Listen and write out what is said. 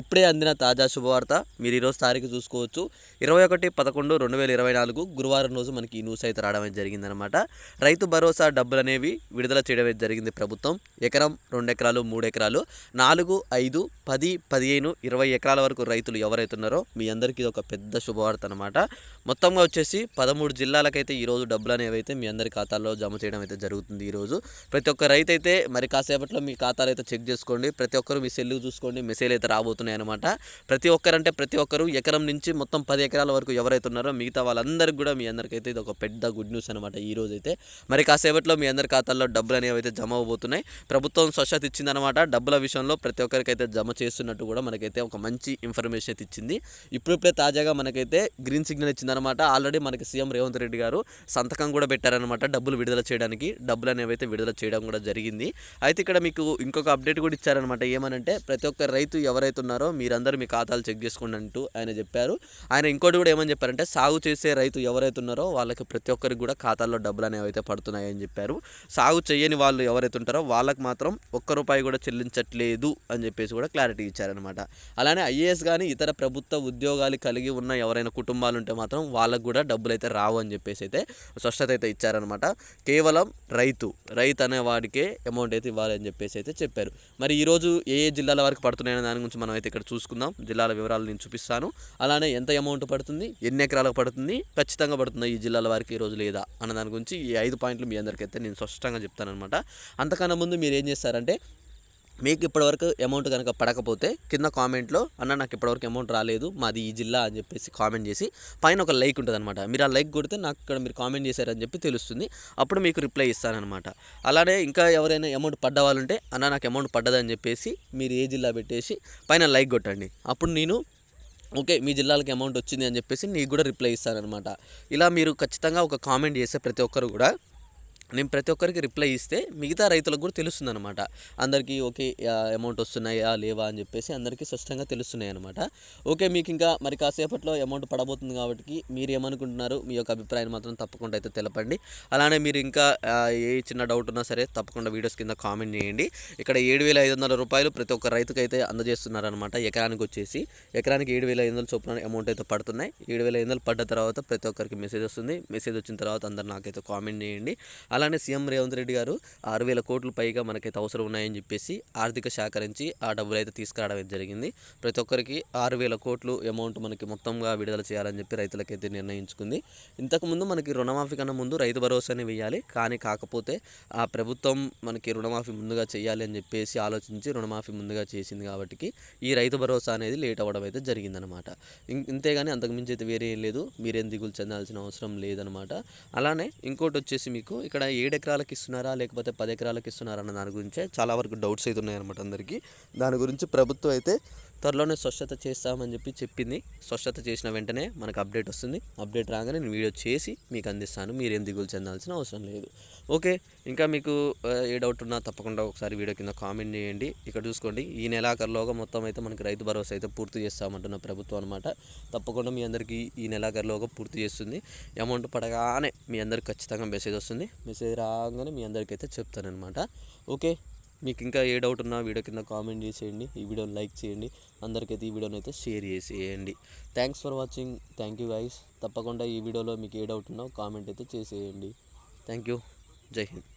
ఇప్పుడే అందిన తాజా శుభవార్త మీరు ఈరోజు తారీఖు చూసుకోవచ్చు. ఇరవై ఒకటి పదకొండు రెండు వేల ఇరవై నాలుగు గురువారం రోజు మనకి ఈ న్యూస్ అయితే రావడం జరిగిందనమాట రైతు భరోసా డబ్బులు అనేవి విడుదల చేయడం అయితే జరిగింది ప్రభుత్వం. ఎకరం రెండు ఎకరాలు మూడు ఎకరాలు నాలుగు ఐదు పది పదిహేను ఇరవై ఎకరాల వరకు రైతులు ఎవరైతే ఉన్నారో మీ అందరికీ ఇది ఒక పెద్ద శుభవార్త అనమాట మొత్తంగా వచ్చేసి పదమూడు జిల్లాలకైతే ఈరోజు డబ్బులు అనేవి అయితే మీ అందరి ఖాతాల్లో జమ చేయడం అయితే జరుగుతుంది ఈరోజు. ప్రతి ఒక్క రైతు అయితే మరి కాసేపట్లో మీ ఖాతాలు అయితే చెక్ చేసుకోండి. ప్రతి ఒక్కరు మీ సెల్లు చూసుకోండి. మెసేజ్ అయితే రాబోతున్నాయి అనమాట ప్రతి ఒక్కరంటే ప్రతి ఒక్కరు ఎకరం నుంచి మొత్తం పది ఎకరాల వరకు ఎవరైతే ఉన్నారో మిగతా వాళ్ళందరికీ కూడా మీ అందరికైతే ఇది ఒక పెద్ద గుడ్ న్యూస్ అనమాట ఈ రోజు అయితే మరి కాసేపట్లో మీ అందరి ఖాతాల్లో డబ్బులు అనేవి అయితే జమ అవబోతున్నాయి. ప్రభుత్వం స్వచ్ఛత ఇచ్చిందనమాట డబ్బుల విషయంలో ప్రతి ఒక్కరికైతే జమ చేస్తున్నట్టు కూడా మనకైతే ఒక మంచి ఇన్ఫర్మేషన్ అయితే ఇచ్చింది. ఇప్పుడిప్పుడే తాజాగా మనకైతే గ్రీన్ సిగ్నల్ ఇచ్చిందనమాట ఆల్రెడీ మనకి సీఎం రేవంత్ రెడ్డి గారు సంతకం కూడా పెట్టారనమాట డబ్బులు విడుదల చేయడానికి. డబ్బులు అనేవి అయితే విడుదల చేయడం కూడా జరిగింది. అయితే ఇక్కడ మీకు ఇంకొక అప్డేట్ కూడా ఇచ్చారనమాట ఏమనంటే ప్రతి ఒక్క రైతు ఎవరైతే ఉన్నారో మీరందరూ మీ ఖాతాలు చెక్ చేసుకోండి అంటూ ఆయన చెప్పారు. ఆయన ఇంకోటి కూడా ఏమని చెప్పారంటే సాగు చేసే రైతు ఎవరైతే ఉన్నారో వాళ్ళకి ప్రతి ఒక్కరికి కూడా ఖాతాల్లో డబ్బులు అనేవి అయితే పడుతున్నాయని చెప్పారు. సాగు చేయని వాళ్ళు ఎవరైతే ఉంటారో వాళ్ళకి మాత్రం ఒక్క రూపాయి కూడా చెల్లించట్లేదు అని చెప్పేసి కూడా క్లారిటీ ఇచ్చారనమాట అలానే ఐఏఎస్ కానీ ఇతర ప్రభుత్వ ఉద్యోగాలు కలిగి ఉన్న ఎవరైనా కుటుంబాలు ఉంటే మాత్రం వాళ్ళకు కూడా డబ్బులు అయితే రావు అని చెప్పేసి అయితే స్పష్టత అయితే ఇచ్చారనమాట కేవలం రైతు రైతు అనే వాడికే అమౌంట్ అయితే ఇవ్వాలి అని చెప్పేసి అయితే చెప్పారు. మరి ఈరోజు ఏ ఏ జిల్లాల వరకు పడుతున్నాయనే దాని గురించి మనం అయితే ఇక్కడ చూసుకుందాం. జిల్లాల వివరాలు నేను చూపిస్తాను. అలానే ఎంత అమౌంట్ పడుతుంది ఎన్ని ఎకరాలకు పడుతుంది ఖచ్చితంగా పడుతుంది ఈ జిల్లాల వారికి ఈ రోజు లేదా అన్న దాని గురించి ఈ ఐదు పాయింట్లు మీ అందరికైతే నేను స్పష్టంగా చెప్తానమాట అంతకన్నా ముందు మీరు ఏం చేస్తారంటే మీకు ఇప్పటివరకు అమౌంట్ కనుక పడకపోతే కింద కామెంట్లో అన్న నాకు ఇప్పటివరకు అమౌంట్ రాలేదు మాది ఈ జిల్లా అని చెప్పేసి కామెంట్ చేసి పైన ఒక లైక్ ఉంటుంది అనమాట మీరు ఆ లైక్ కొడితే నాకు ఇక్కడ మీరు కామెంట్ చేశారని చెప్పి తెలుస్తుంది. అప్పుడు మీకు రిప్లై ఇస్తానమాట అలానే ఇంకా ఎవరైనా అమౌంట్ పడ్డ వాళ్ళు ఉంటే అన్న నాకు అమౌంట్ పడ్డదని చెప్పేసి మీరు ఏ జిల్లా పెట్టేసి పైన లైక్ కొట్టండి. అప్పుడు నేను ఓకే మీ జిల్లాలకి అమౌంట్ వచ్చింది అని చెప్పేసి నీకు కూడా రిప్లై ఇస్తానమాట ఇలా మీరు ఖచ్చితంగా ఒక కామెంట్ చేస్తే ప్రతి ఒక్కరు కూడా నేను ప్రతి ఒక్కరికి రిప్లై ఇస్తే మిగతా రైతులకు కూడా తెలుస్తుంది అనమాట అందరికీ ఓకే అమౌంట్ వస్తున్నాయా లేవా అని చెప్పేసి అందరికీ స్పష్టంగా తెలుస్తున్నాయి అనమాట ఓకే మీకు ఇంకా మరి కాసేపట్లో అమౌంట్ పడబోతుంది కాబట్టి మీరు ఏమనుకుంటున్నారు? మీ యొక్క అభిప్రాయం మాత్రం తప్పకుండా అయితే తెలపండి. అలానే మీరు ఇంకా ఏ చిన్న డౌట్ ఉన్నా సరే తప్పకుండా వీడియోస్ కింద కామెంట్ చేయండి. ఇక్కడ ఏడు వేల ఐదు వందల రూపాయలు ప్రతి ఒక్క రైతుకు అయితే అందజేస్తున్నారనమాట ఎకరానికి వచ్చేసి ఎకరానికి ఏడు వేల ఐదు వందల చొప్పున అమౌంట్ అయితే పడుతున్నాయి. ఏడు వేల ఐదు వందలు పడ్డ తర్వాత ప్రతి ఒక్కరికి మెసేజ్ వస్తుంది. మెసేజ్ వచ్చిన తర్వాత అందరు నాకైతే కామెంట్ చేయండి. అలా అలానే సీఎం రేవంత్ రెడ్డి గారు ఆరు వేల కోట్లు పైగా మనకైతే అవసరం ఉన్నాయని చెప్పేసి ఆర్థిక శాఖ నుంచి ఆ డబ్బులు అయితే తీసుకురావడం జరిగింది. ప్రతి ఒక్కరికి ఆరు వేల కోట్లు అమౌంట్ మనకి మొత్తంగా విడుదల చేయాలని చెప్పి రైతులకైతే నిర్ణయించుకుంది. ఇంతకుముందు మనకి రుణమాఫీ కన్నా ముందు రైతు భరోసాని వేయాలి. కానీ కాకపోతే ఆ ప్రభుత్వం మనకి రుణమాఫీ ముందుగా చేయాలి అని చెప్పేసి ఆలోచించి రుణమాఫీ ముందుగా చేసింది కాబట్టి ఈ రైతు భరోసా అనేది లేట్ అవ్వడం అయితే జరిగిందనమాట ఇంతేగాని అంతకుమించి అయితే వేరే ఏం లేదు. మీరేం దిగులు చెందాల్సిన అవసరం లేదనమాట అలానే ఇంకోటి వచ్చేసి మీకు ఇక్కడ ఇక్కడ ఏడు ఎకరాలకు ఇస్తున్నారా లేకపోతే పది ఎకరాలకు ఇస్తున్నారా అన్న దాని గురించే చాలా వరకు డౌట్స్ అయితే ఉన్నాయన్నమాట అందరికీ. దాని గురించి ప్రభుత్వం అయితే త్వరలోనే స్వచ్ఛత చేస్తామని చెప్పి చెప్పింది. స్వచ్ఛత చేసిన వెంటనే మనకు అప్డేట్ వస్తుంది. అప్డేట్ రాగానే నేను వీడియో చేసి మీకు అందిస్తాను. మీరేం దిగులు చెందాల్సిన అవసరం లేదు. ఓకే ఇంకా మీకు ఏ డౌట్ ఉన్నా తప్పకుండా ఒకసారి వీడియో కింద కామెంట్ చేయండి. ఇక్కడ చూసుకోండి ఈ నెలాఖరులోగా మొత్తం అయితే మనకి రైతు భరోసా అయితే పూర్తి చేస్తామంటున్న ప్రభుత్వం అనమాట తప్పకుండా మీ అందరికీ ఈ నెలాఖరులోగా పూర్తి చేస్తుంది. అమౌంట్ పడగానే మీ అందరికి ఖచ్చితంగా మెసేజ్ వస్తుంది. మెసేజ్ రాగానే మీ అందరికైతే చెప్తానమాట ఓకే మీకు ఇంకా ఏ డౌట్ ఉన్నా వీడియో కింద కామెంట్ చేసేయండి. ఈ వీడియోని లైక్ చేయండి. అందరికైతే ఈ వీడియోని అయితే షేర్ చేసేయండి. Thanks for watching thank you guys తప్పకుండా ఈ వీడియోలో మీకు ఏ డౌట్ ఉన్నా కామెంట్ అయితే చేసేయండి. థ్యాంక్ యూ జై హింద్